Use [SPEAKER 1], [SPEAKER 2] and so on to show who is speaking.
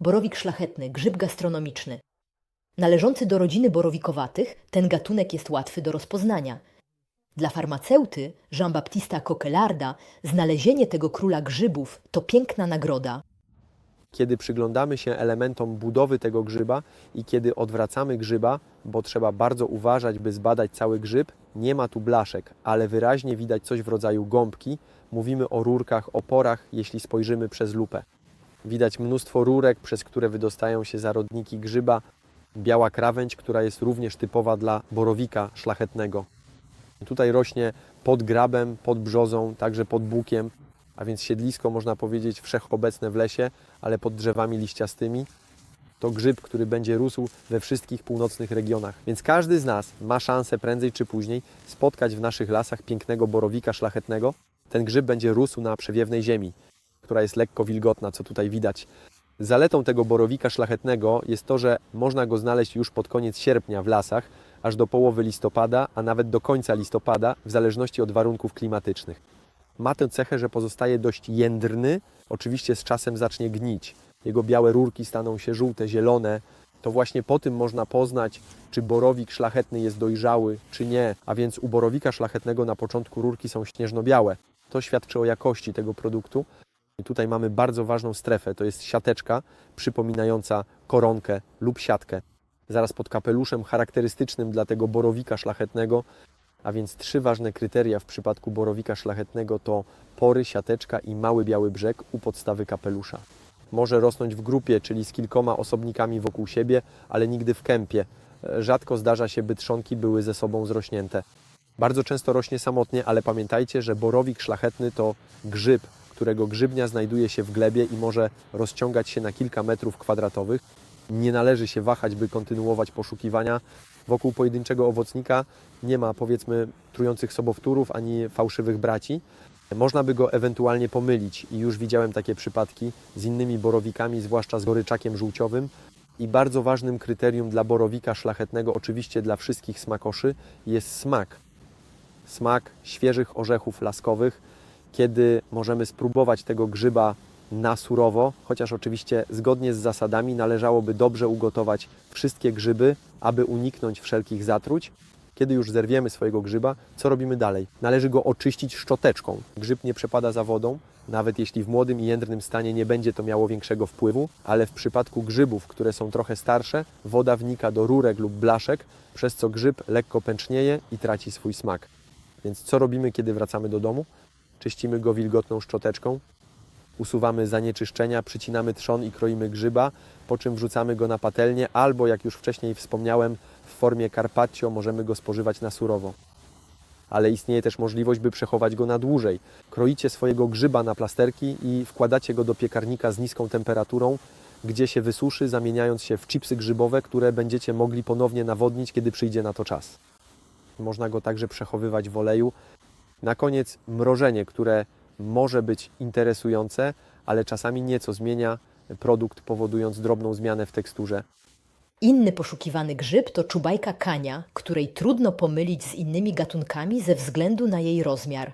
[SPEAKER 1] Borowik szlachetny, grzyb gastronomiczny. Należący do rodziny borowikowatych, ten gatunek jest łatwy do rozpoznania. Dla farmaceuty Jean-Baptista Coquelarda znalezienie tego króla grzybów to piękna nagroda.
[SPEAKER 2] kiedy przyglądamy się elementom budowy tego grzyba i kiedy odwracamy grzyba, bo trzeba bardzo uważać, by zbadać cały grzyb, nie ma tu blaszek, ale wyraźnie widać coś w rodzaju gąbki. Mówimy o rurkach, oporach, jeśli spojrzymy przez lupę. Widać mnóstwo rurek, przez które wydostają się zarodniki grzyba. Biała krawędź, która jest również typowa dla borowika szlachetnego. Tutaj rośnie pod grabem, pod brzozą, także pod bukiem, a więc siedlisko można powiedzieć wszechobecne w lesie, ale pod drzewami liściastymi. To grzyb, który będzie rósł we wszystkich północnych regionach. Więc każdy z nas ma szansę prędzej czy później spotkać w naszych lasach pięknego borowika szlachetnego. Ten grzyb będzie rósł na przewiewnej ziemi, która jest lekko wilgotna, co tutaj widać. Zaletą tego borowika szlachetnego jest to, że można go znaleźć już pod koniec sierpnia w lasach, aż do połowy listopada, a nawet do końca listopada, w zależności od warunków klimatycznych. Ma tę cechę, że pozostaje dość jędrny, oczywiście z czasem zacznie gnić. Jego białe rurki staną się żółte, zielone. To właśnie po tym można poznać, czy borowik szlachetny jest dojrzały, czy nie. A więc u borowika szlachetnego na początku rurki są śnieżno-białe. To świadczy o jakości tego produktu. Tutaj mamy bardzo ważną strefę. To jest siateczka przypominająca koronkę lub siatkę. Zaraz pod kapeluszem charakterystycznym dla tego borowika szlachetnego a więc trzy ważne kryteria w przypadku borowika szlachetnego to pory, siateczka i mały biały brzeg u podstawy kapelusza. Może rosnąć w grupie, czyli z kilkoma osobnikami wokół siebie, ale nigdy w kępie. E, Rzadko zdarza się, by trzonki były ze sobą zrośnięte. Bardzo często rośnie samotnie, ale pamiętajcie, że borowik szlachetny to grzyb, którego grzybnia znajduje się w glebie i może rozciągać się na kilka metrów kwadratowych. Nie należy się wahać, by kontynuować poszukiwania. Wokół pojedynczego owocnika nie ma, powiedzmy, trujących sobowtórów ani fałszywych braci. Można by go ewentualnie pomylić i już widziałem takie przypadki z innymi borowikami, zwłaszcza z goryczakiem żółciowym. I bardzo ważnym kryterium dla borowika szlachetnego, oczywiście dla wszystkich smakoszy, jest smak. Smak świeżych orzechów laskowych, kiedy możemy spróbować tego grzyba na surowo, chociaż oczywiście zgodnie z zasadami należałoby dobrze ugotować wszystkie grzyby, aby uniknąć wszelkich zatruć. Kiedy już zerwiemy swojego grzyba, co robimy dalej? Należy go oczyścić szczoteczką. Grzyb nie przepada za wodą, nawet jeśli w młodym i jędrnym stanie nie będzie to miało większego wpływu, ale w przypadku grzybów, które są trochę starsze, woda wnika do rurek lub blaszek, przez co grzyb lekko pęcznieje i traci swój smak. Więc co robimy, kiedy wracamy do domu? Czyścimy go wilgotną szczoteczką, usuwamy zanieczyszczenia, przycinamy trzon i kroimy grzyba, po czym wrzucamy go na patelnię, albo jak już wcześniej wspomniałem, w formie carpaccio możemy go spożywać na surowo. Ale istnieje też możliwość, by przechować go na dłużej. Kroicie swojego grzyba na plasterki i wkładacie go do piekarnika z niską temperaturą, gdzie się wysuszy, zamieniając się w chipsy grzybowe, które będziecie mogli ponownie nawodnić, kiedy przyjdzie na to czas. Można go także przechowywać w oleju. Na koniec mrożenie, które może być interesujące, ale czasami nieco zmienia produkt, powodując drobną zmianę w teksturze.
[SPEAKER 1] Inny poszukiwany grzyb to czubajka kania, której trudno pomylić z innymi gatunkami ze względu na jej rozmiar.